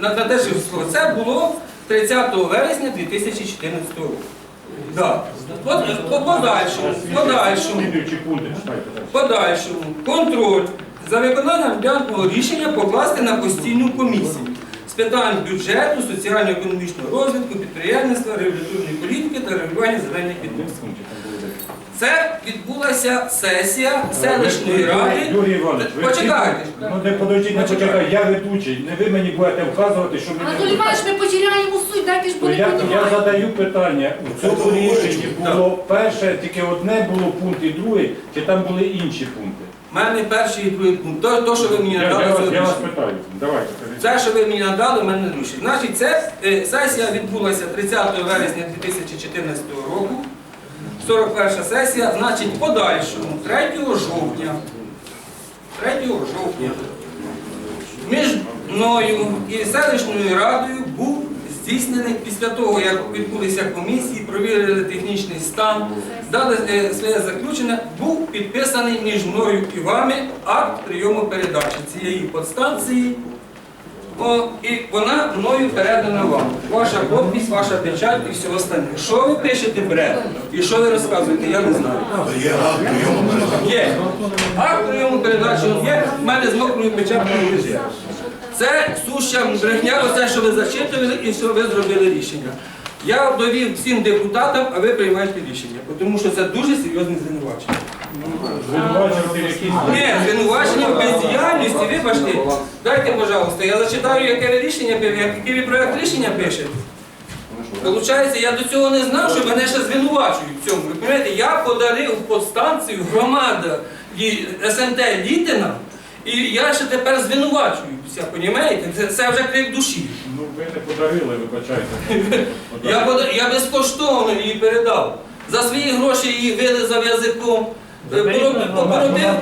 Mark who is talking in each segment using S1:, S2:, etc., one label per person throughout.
S1: на, на те житло. Це було 30 вересня 2014 року. Да. Подальшому, подальшому, подальшому контроль за виконанням даного рішення покласти на постійну комісію з питань бюджету, соціально-економічного розвитку, підприємництва, регуляторної політики та регулювання земельних відносин.
S2: Пункти там були десь.
S1: Це відбулася сесія селищної ради.
S2: Юрій Іванович, ви
S1: Почекайте.
S2: Ну не подождіть, не почекайте, я ведучий. Не ви мені будете вказувати, що мені.
S3: Анатолій Іванович, ми потеряємо суть, дайте ж
S2: Ну,
S3: буде
S2: Я, задаю питання. У цьому рішенні було перше, тільки одне було пункт і другий, чи там були інші пункти?
S1: У мене перший і другий пункт. То, то що ви мені
S2: Я, я,
S1: надали,
S2: вас,
S1: це
S2: я вас
S1: рішення.
S2: питаю. Давайте. кажіть.
S1: Це, що ви мені надали, в мене не. Значить, це е, сесія відбулася 30 вересня 2014 року. 41 сесія, значить, подальшому, 3 жовтня. 3 жовтня. Між мною і селищною радою був здійснений після того, як відбулися комісії, провірили технічний стан, дали е, своє заключення, був підписаний між мною і вами акт прийому передачі цієї подстанції. О, і вона мною передана вам. Ваша подпись, ваша печать і все остальне. Що ви пишете бред? І що ви розказуєте, я не знаю.
S4: Є акт прийому передачі.
S1: Є. Акт прийому передачі є, в мене з мокрою печаткою лежить. Це суща брехня, оце, що ви зачитували і що ви зробили рішення. Я довів всім депутатам, а ви приймаєте рішення, тому що це дуже серйозне звинувачення.
S2: Звинувачувати якісь.
S1: Ні, звинувачення в бездіяльності, вибачте. Дайте, пожалуйста, я зачитаю, яке ви рішення, який ви проект рішення пишете. Получається, я до цього не знав, що мене ще звинувачують в цьому. Ви розумієте, я подарив подстанцію громада СМТ Літина, і я ще тепер звинувачуюся, розумієте? Це, це вже крик душі.
S2: Ну ви не подарили, вибачайте.
S1: Я, пода- я безкоштовно її передав. За свої гроші її вилизав язиком. Е,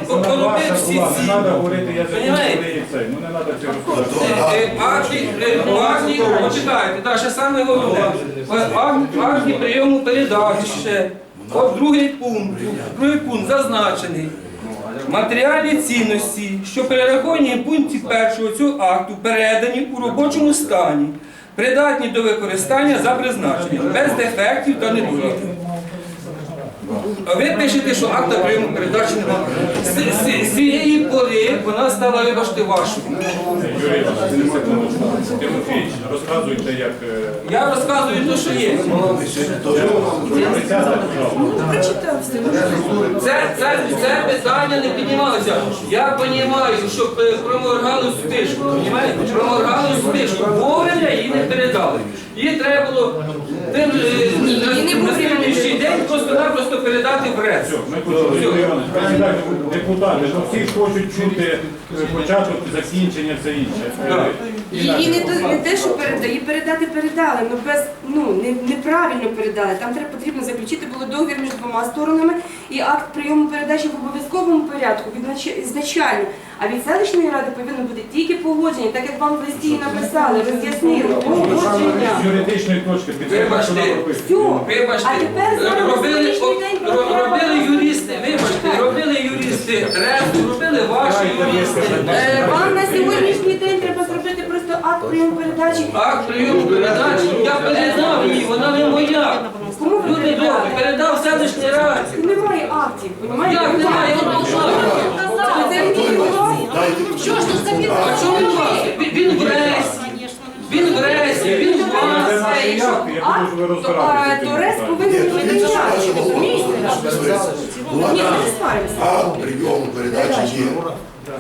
S1: поробив всі ці.
S2: треба говорити язиком,
S1: Понімаєте?
S2: коли є цей. Ну не треба цього
S4: Тобто
S2: розказувати.
S1: Е, е, Акті, е, почекайте, так, ще саме головне. Е, Акті прийому передачі ще. От другий пункт, другий пункт зазначений. Матеріальні цінності, що перераховані в пункті першого цього акту, передані у робочому стані, придатні до використання за призначенням, без дефектів та недоліків. А ви пишете, що акта прийому передачі немає. З, цієї пори вона стала, вибачте, вашою.
S2: Юрій не. Тимофійович, розказуйте, як... е,
S1: Я розказую те, що є. Це, це, це питання не піднімалося. Я розумію, що проморгали спишку. Понімаєте? Проморгали спишку. Вовремя її не передали. Її треба було тим е, на слідуючий день просто-напросто передати в
S2: присідайте, депутати, що всі хочуть чути початок початок, закінчення, все інше. Е,
S5: Її не, то- не те, що передали, її передати передали, але без ну не, неправильно передали. Там треба потрібно заключити було договір між двома сторонами і акт прийому передачі в обов'язковому порядку від ізначально. А від селищної ради повинно бути тільки погодження, так як вам в листі і написали, роз'яснили
S2: З юридичної точки
S1: Вибачте.
S5: Все.
S1: Вибачте,
S5: А тепер зараз
S1: робили,
S5: день
S1: робили юристи, вибачте, робили юристи РЕСу, робили ваші юристи.
S5: Е, Вам на сьогоднішній день треба зробити просто акт прийому передачі.
S1: Акт прийому передачі, я передав її, вона не моя.
S5: Кому
S1: Люди добрі, передав селищній раді.
S5: Немає актів.
S1: Як немає?
S3: Що ж тут за
S1: А чому у вас? Він- в він в рейсі, він в вас.
S2: наші явки, я думаю, що ви розбираєтеся.
S5: То РЕС повинен бути міняти, розумієте? Ні, ми не сваримося.
S4: Прийому передачі є.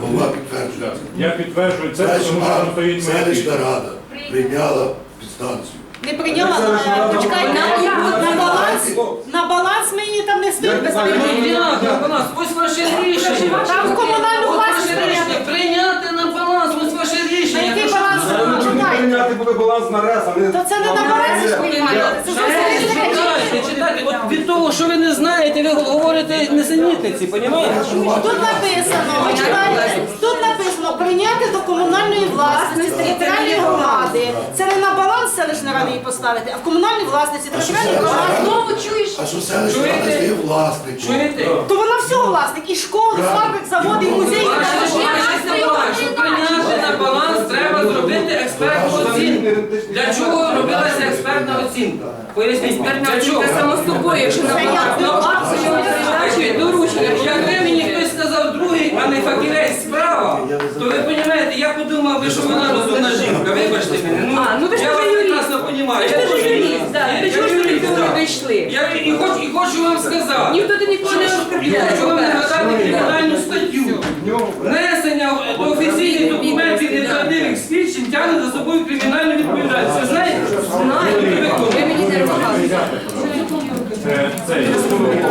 S4: Голова підтверджує.
S2: Я підтверджую це, тому що там
S4: Селищна
S2: стоїть моя
S4: селищна рада прийняла підстанцію.
S6: Не прийняла, а, почекайте, на, на баланс, на баланс ми її там не стоїть без
S1: Ну,
S6: прийняття.
S1: як на баланс? Ось ваше рішення.
S6: Там в комунальну власність
S1: прийняти. Прийняти на баланс, ось ваше
S6: На
S1: рішення.
S6: який баланс ви читаєте?
S7: Прийняти буде баланс на РЕС, а не...
S6: То це не на балансі ж приймаєте, це зовсім.
S1: Читайте, читайте. От від того, що ви не знаєте, ви говорите несенітниці, понімаєте?
S6: Тут написано, ви читаєте, тут написано прийняти до комунальної власності територіальної громади. Це не на баланс селищної ради її поставити, а в комунальній власності
S4: це?
S6: громаді.
S3: Знову чуєш?
S4: А що селищна рада є власником?
S1: Чуєте?
S6: То вона всього власник, і школи, і фабрик, заводи, і музеї.
S1: Ваша честь на баланс. Щоб прийняти на баланс, треба зробити експертну оцінку. Для чого робилася експертна оцінка? Поясніть, для чого?
S5: Це само собою, якщо на баланс абсолютно передачі доручення.
S1: Якби мені хтось сказав другий, а не фахівець справа, то ви розумієте, я подумав би, що вона розумна жінка. Вибачте мене.
S5: А, ну ви ж
S1: я
S5: теж
S1: вас
S5: юрист.
S1: прекрасно розумію.
S5: Ви ж
S1: Я
S5: теж юрист, да. Ви
S1: я
S5: чого ж
S1: юрист,
S5: до цього
S1: да.
S5: дійшли?
S1: Я і хочу, і хочу вам сказати.
S5: Ніхто ти нікого не
S1: Я хочу вам нагадати кримінальну статтю. Внесення до офіційних документів неправдивих свідчень тягне за собою кримінальну відповідальність. Ви знаєте?
S5: Знаю, ви мені не розказуєте.
S2: Це, це,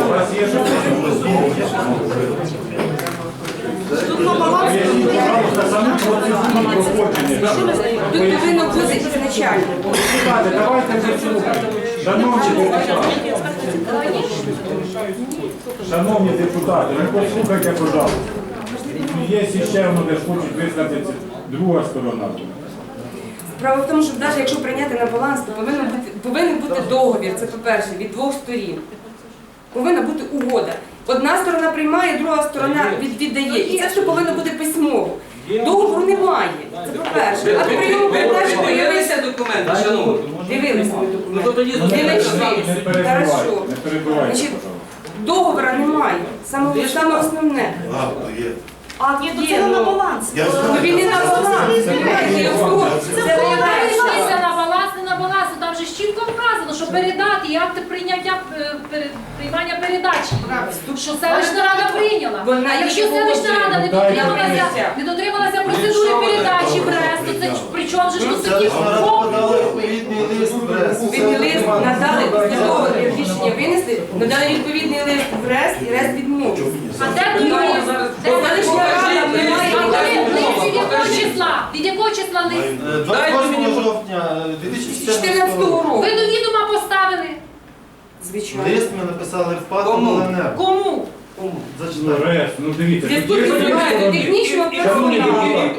S2: у вас є щось?
S6: Тут на баланс.
S2: Пожалуйста, саму процедуру
S5: Тут повинно бути ізначально.
S2: Шановні депутати, ну послухайте, пожалуйста. Є ще воно, де хочуть висказатися друга сторона.
S5: Справа в тому, що навіть якщо прийняти на баланс, то повинен бути, повинен бути договір, це по-перше, від двох сторін. Повинна бути угода. Одна сторона приймає, друга сторона від, віддає. І це все повинно бути письмово. Договору немає. Це по-перше. А
S1: ви
S5: передачі
S1: дивилися документи, шановні?
S5: Дивилися
S1: Ну то тоді
S2: Не
S1: зустрінемося.
S2: перебивайте, не перебивайте,
S5: Хорошо. Значить, договора немає. Саме, саме основне.
S4: А, то є.
S6: Ні, то це не на баланс.
S4: Я
S5: Ну він не на баланс. Це.
S3: Перейшлися на баланс, не на баланс. Там же ж чітко вказано, що передати і акти прийняття е, приймання передачі. Що селищна рада прийняла. А якщо селищна рада не дотрималася, не дотрималася процедури передачі в РЕС, то це при чому ж тут такі
S8: відповідний лист в прес.
S5: Відповідний лист надали після того, як рішення винесли, надали відповідний лист в РЕС і РЕС відмовив.
S3: А де той
S1: Немає
S3: лист? Де той лист?
S1: Покажіть
S3: А
S1: лист,
S3: коли
S1: покажіть
S3: лист від якого числа? Від якого числа лист?
S8: Е, 28 жовтня 2014 року.
S5: року.
S3: Ви до відома поставили.
S5: Звичайно.
S8: Лист ми написали в ПАТ
S1: Кому?
S8: ЛНР.
S3: Кому?
S2: Ну,
S8: Зачитайте.
S2: Рес, ну дивіться.
S5: Зв'язку
S2: тут є
S5: технічного персоналу.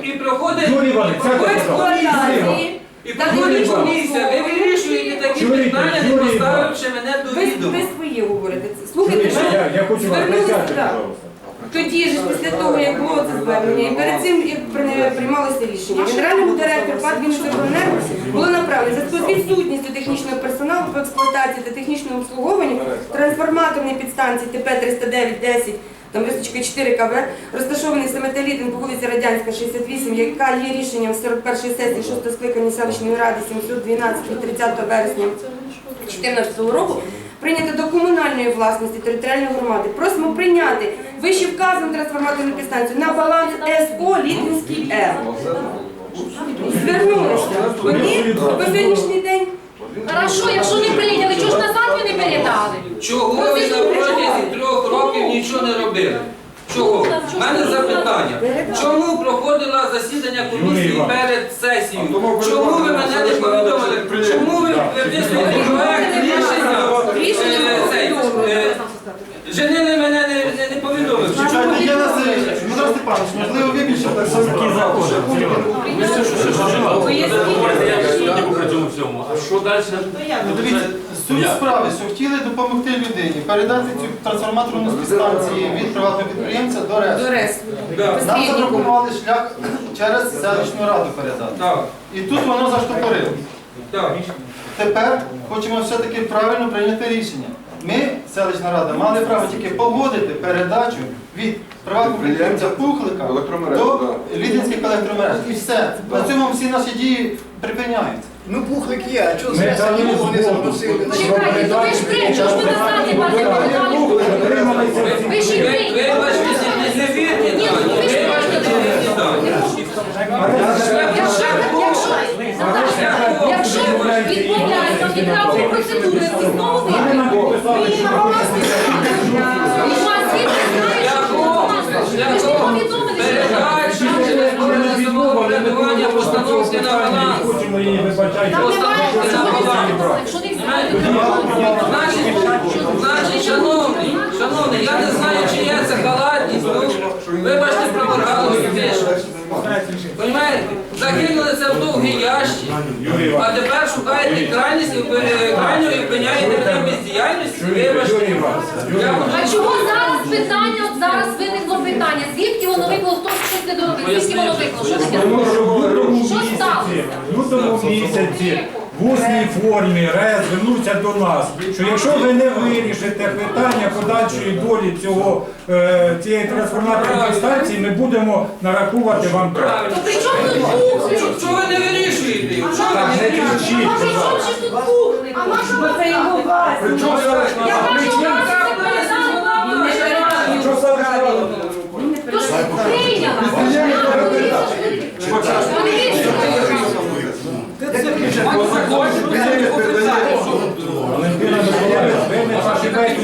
S1: і- і- І проходить
S2: Юрій Іванович,
S5: експлуатації.
S1: і проходить комісія. Ви вирішуєте такі питання, не поставивши мене до
S5: Ви,
S1: відома.
S5: ви свої говорите. Слухайте, що
S2: Я, я хочу вас
S5: звернулися
S2: присядьте,
S5: так.
S2: пожалуйста.
S5: Тоді ж, після того, як було це звернення, і перед цим, як при- приймалося рішення, генеральному директору ПАД «Вінницебленерго» було направлено за відсутністю технічного експлуатації та технічному обслуговуванню трансформаторної підстанції ТП-3910, там рисочка 4 КВ, розташований самотелітин по вулиці Радянська, 68, яка є рішенням 41-ї сесії 6 скликання селищної ради 712 від 30 вересня 2014 року прийнято до комунальної власності територіальної громади. Просимо прийняти вище вказану трансформаторну підстанцію на баланс СО Літинський Р. Звернулися. Вони по сьогоднішній день
S3: Хорошо, якщо не прийняли, чого ж назад ви не передали?
S1: Чого ви на протязі трьох років нічого не робили? Чого? У мене запитання. Чому проходило засідання комісії перед сесією? Чому ви мене не повідомили? Чому ви виписуєте проект рішення? Е, е, Женили мене не, не, не повідомив.
S8: Чекайте, я нас Дмитро Степанович, можливо, ви більше так само.
S9: А що далі?
S8: Ну, Дивіться, суть справи, що хотіли допомогти людині, передати цю трансформаторну станцію від приватного підприємця до РЕС.
S5: до РЕС.
S8: Нам запропонували шлях через селищну раду передати.
S1: Так,
S8: І тут воно заштопорило.
S1: так.
S8: Тепер хочемо все-таки правильно прийняти рішення. Ми, селищна рада, мали право тільки погодити передачу від приватного підприємця Пухлика до. Лідинських електромереж. І все. На цьому всі наші дії припиняються.
S10: Ну, пухлик є, а чого з чому вони
S2: згоду.
S10: запросили?
S3: Чекайте, то ви ж при, чого ж ви назад не передали? Ви ж і
S1: Ви-
S3: прийняли.
S1: Вибачте, не- не вірте
S3: Ні, ну ви ж
S1: Вибачте,
S3: прийняли.
S1: не вірте дані.
S3: Якщо, якщо, Наташа, якщо відмовляється від правої процедури, ви знову вийдете. Ви на баланс не ставите. І вас звідти знають, що ви на баланс. Ви ж не повідомили, що ви на баланс.
S1: Передача через органи самоврядування постановки на баланс.
S2: Хочемо її вибачати.
S3: Там немає
S1: Постановки на баланс.
S3: процедури, якщо не знаєте.
S1: Значить, значить, шановний, шановний, я не знаю, чи є це халатність, ну. Вибачте, проморгали теж. Понимаєте? Закинули це в довгий ящик, а тепер шукаєте крайність і е, крайньо і опиняєте мене в бездіяльності. Вибачте.
S3: А чого зараз питання, от зараз виникло питання? Звідки воно виклало, хто щось не доробив? Звідки воно виклало? Що таке?
S2: Тому що в лютому місяці, в лютому місяці в усній формі РЕС звернувся до нас, що якщо ви не вирішите питання подальшої долі цього, е, цієї трансформаторної станції, ми будемо нарахувати вам
S1: Правильно.
S2: правильно.
S3: То при чому тут кухня?
S1: Що ви не вирішуєте? Що ви не
S2: не
S1: вирішуєте?
S3: А при чому ж тут кухня? А наша
S5: Це його власність.
S7: Причому селищна
S3: Я
S2: не зачіпайте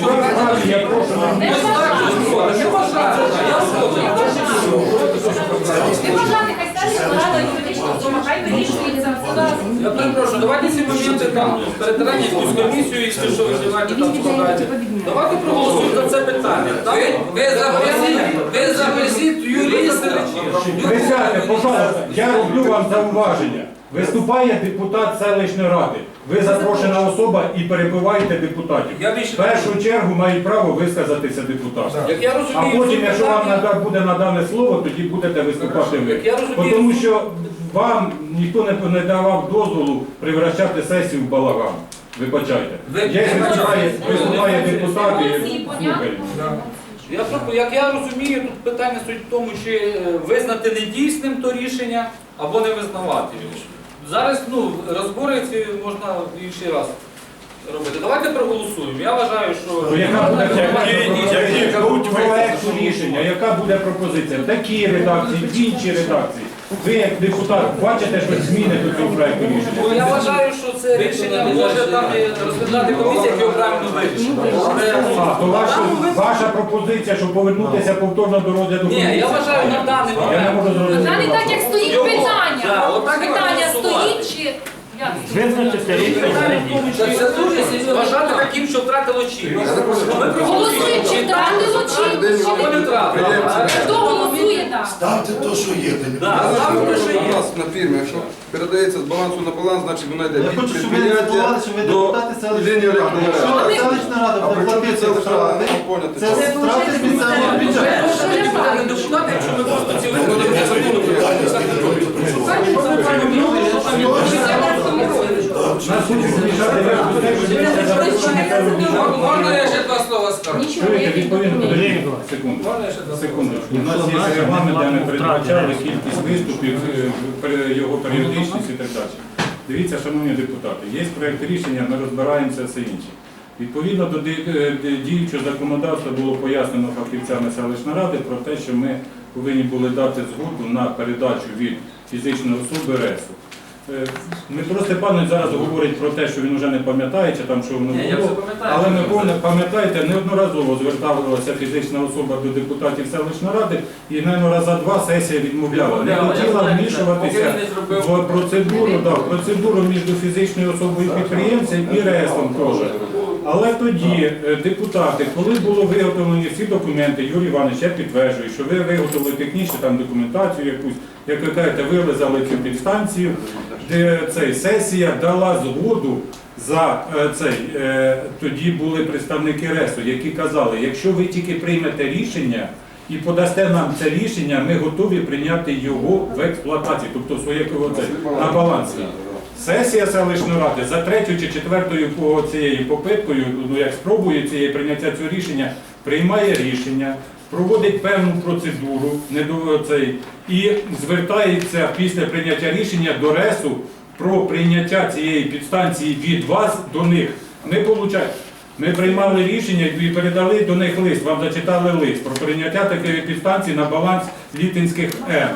S1: так.
S3: Ви вирішується.
S1: Я перепрошую, давайте ці моменти там перетирання якусь комісію, якщо що виживаєте там складаєте. Давайте проголосуємо за це питання. Ви, ви запросіть, ви запросіть юриста.
S2: Присядьте, пожалуйста, я роблю вам зауваження. Виступає депутат селищної ради. Ви запрошена особа і перебиваєте депутатів.
S1: Я
S2: В
S1: більше
S2: першу чергу мають право висказатися депутати.
S1: як я
S2: А
S1: розумію,
S2: потім, якщо вам
S1: питання-
S2: нада- буде надане слово, тоді будете виступати ви.
S1: Як я розумію-
S2: Тому що вам ніхто не, не давав дозволу превращати сесію в балаган. Вибачайте.
S1: Ви-
S2: Є виступає, виступає депутат і
S3: Емоції,
S2: слухає.
S1: Я пропо- як я розумію, тут питання стоїть в тому, чи е, визнати недійсним то рішення або не визнавати рішення. Зараз ну, розбори ці можна інший раз робити. Давайте проголосуємо. Я вважаю, що
S2: То яка буде пропозиція рішення? Яка буде пропозиція? Такі редакції, в іншій редакції. Ви як депутат бачите, що зміни до цього проекту
S1: Ну,
S2: рішення?
S1: я вважаю, що це рішення може там і розглядати комісія, як його правильно вирішила.
S2: А, то ваша, ваша пропозиція, щоб повернутися повторно до розгляду
S1: Ні, я вважаю на даний
S2: Я не
S1: момент.
S2: можу зрозуміти.
S3: Та так, як стоїть питання.
S1: Да, отак і
S3: Питання стоїть чи... як?
S9: Визначиться рішення.
S1: Питання в тому, чи це дуже серйозно вважати таким, що втратило. Ми
S3: Голосуємо, чи втратило чинність,
S1: Або не втратило.
S3: Хто голосує, так?
S4: Ставте то, що є.
S1: Да, ставте те, що
S7: У
S1: є.
S7: нас на фірмі, якщо передається з балансу на баланс, значить вона йде
S8: Я
S7: від
S8: хочу, щоб ви не забували, що ви
S7: до
S8: депутати селищної
S7: лінії
S8: ради. Якщо селищна рада
S7: А при чому рада?
S8: це втрати місцевого бюджету.
S1: Ми депутати, депутати, якщо ми просто ці виходимо до закону,
S2: Нас хочуть змішати в те, що ми це зараз не
S1: Можна я ще два слова скажу?
S2: Чуєте, відповідно, подождіть секунду.
S1: Можна я ще два?
S2: Секундочку. У нас є регламент, де ми передбачали кількість виступів, е, його періодичність і так далі. Дивіться, шановні депутати, є проєкт рішення, ми розбираємося все інше. Відповідно до ди- е, ди- діючого законодавства було пояснено фахівцями селищної ради про те, що ми повинні були дати згоду на передачу від фізичної особи РЕСу. Е, Дмитро Степанович зараз говорить про те, що він вже не пам'ятає, чи там що воно
S1: Ні, я
S2: було.
S1: все пам'ятаю.
S2: Але ми повинні- пам'ятаєте, неодноразово зверталася фізична особа до депутатів селищної ради, і навіть раза два сесія відмовляла. Не
S1: Відмовляла, я
S2: хотіла
S1: знаю,
S2: вмішуватися
S1: поки він не зробив.
S2: в процедуру, да, в процедуру між фізичною особою підприємцем і РЕСом теж. Але тоді е, депутати, коли було виготовлені всі документи, Юрій Іванович, я підтверджую, що ви виготовили технічну там документацію якусь, як ви кажете, вилизали цю підстанцію, де цей сесія дала згоду за е, цей. е, Тоді були представники РЕСу, які казали, якщо ви тільки приймете рішення і подасте нам це рішення, ми готові прийняти його в експлуатацію, тобто своє на балансі. Сесія селищної ради за третьою чи четвертою цією попиткою, ну як спробує цієї прийняття цього рішення, приймає рішення, проводить певну процедуру і звертається після прийняття рішення до РЕСу про прийняття цієї підстанції від вас до них. Ми приймали рішення і передали до них лист. Вам зачитали лист про прийняття такої підстанції на баланс літинських М.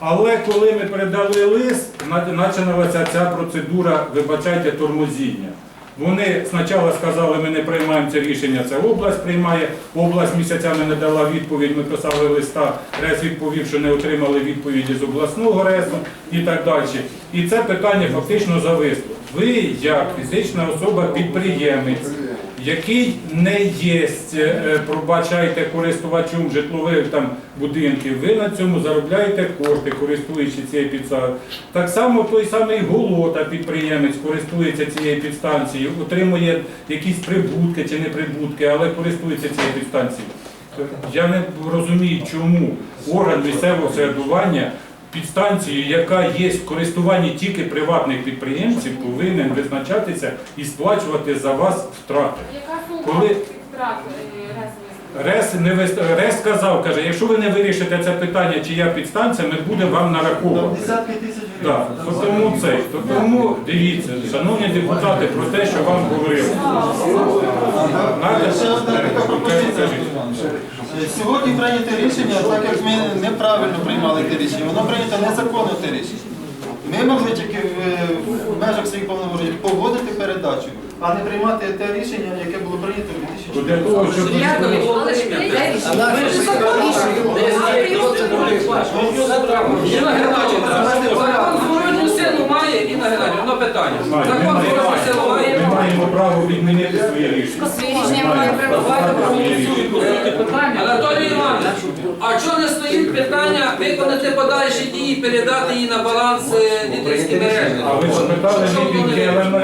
S2: Але коли ми передали лист, на- почалася ця процедура, вибачайте, тормозіння. Вони спочатку сказали, ми не приймаємо це рішення, це область приймає. Область місяцями не дала відповідь, ми писали листа, РЕС відповів, що не отримали відповіді з обласного РЕСу і так далі. І це питання фактично зависло. Ви, як фізична особа, підприємець, який не є, е, пробачайте, користувачем житлових там будинків, ви на цьому заробляєте кошти, користуючись цією підстанцією. Так само той самий Голота, підприємець, користується цією підстанцією, отримує якісь прибутки чи не прибутки, але користується цією підстанцією. Я не розумію, чому орган місцевого самоврядування підстанцію, яка є в користуванні тільки приватних підприємців, повинен визначатися і сплачувати за вас втрати.
S3: Яка сума
S2: Коли-
S3: втрат е?
S2: РЕС не вис- РЕС сказав, каже, якщо ви не вирішите це питання, чия підстанція, ми будемо вам нараховувати.
S8: десятки тисяч
S2: Да. То Тому це, то тому дивіться, шановні депутати, про те, що вам говорили.
S8: Ще одна така пропозиція. Е, Сьогодні прийняте рішення, так як ми неправильно приймали те рішення, воно прийнято незаконно те рішення. Ми могли тільки в, в межах своїх повноважень погодити передачу, а не приймати те рішення, яке було прийнято в
S2: То
S8: 2004
S2: Для того, щоб
S3: Але ж прийняли рішення. Ви ж закон
S1: Інна Геннадівна, закон зворотню силу має, Інна Геннадівна, одне питання. Закон має.
S2: ми маємо право відмінити своє рішення.
S1: Анатолій Іванович, а чого не стоїть питання виконати подальші дії, передати її на баланс е, лідерській мережі?
S2: А ви спитали,
S1: Що
S2: від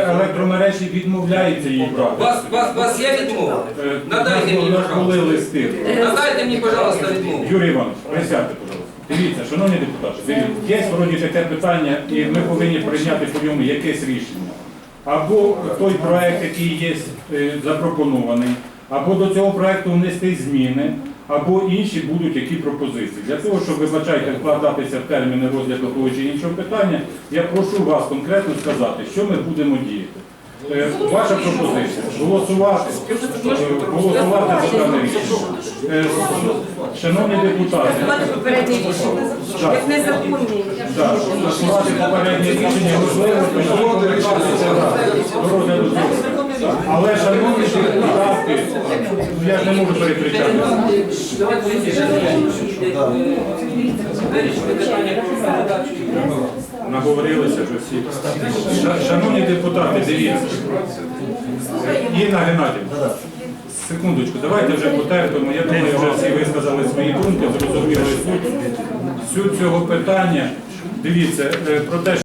S2: електромережі відмовляється її
S1: У
S2: брати.
S1: вас, вас, вас є відмова?
S2: Е,
S1: Надайте мені,
S2: у нас були
S1: пожалуйста.
S2: листи.
S1: Надайте мені, пожалуйста, відмову.
S2: Юрій Іванович, присядьте, пожалуйста. Дивіться, шановні депутати, дивіться, є вроді таке питання, і ми повинні прийняти по ньому якесь рішення. Або той проект, який є е, запропонований, або до цього проекту внести зміни, або інші будуть які пропозиції. Для того, щоб вибачайте, вкладатися в терміни розгляду того чи іншого питання, я прошу вас конкретно сказати, що ми будемо діяти. Е, Ваша пропозиція голосувати, е, голосувати за дане рішення. Е, Шановні депутати,
S5: попереднє рішення. Як незаконні.
S2: так, скасувати попереднє рішення можливо, повертатися до розгляду цього. Так, Але шановні депутати, я ж не можу перекричати.
S1: Давайте вирішити питання про передачу.
S2: Наговорилися вже всі. Ша- Шановні депутати, дивіться. Інна Геннадівна, секундочку, давайте вже потерпимо. Я думаю, вже всі висказали свої думки, зрозуміли суть, суть цього питання. Дивіться, е, про те,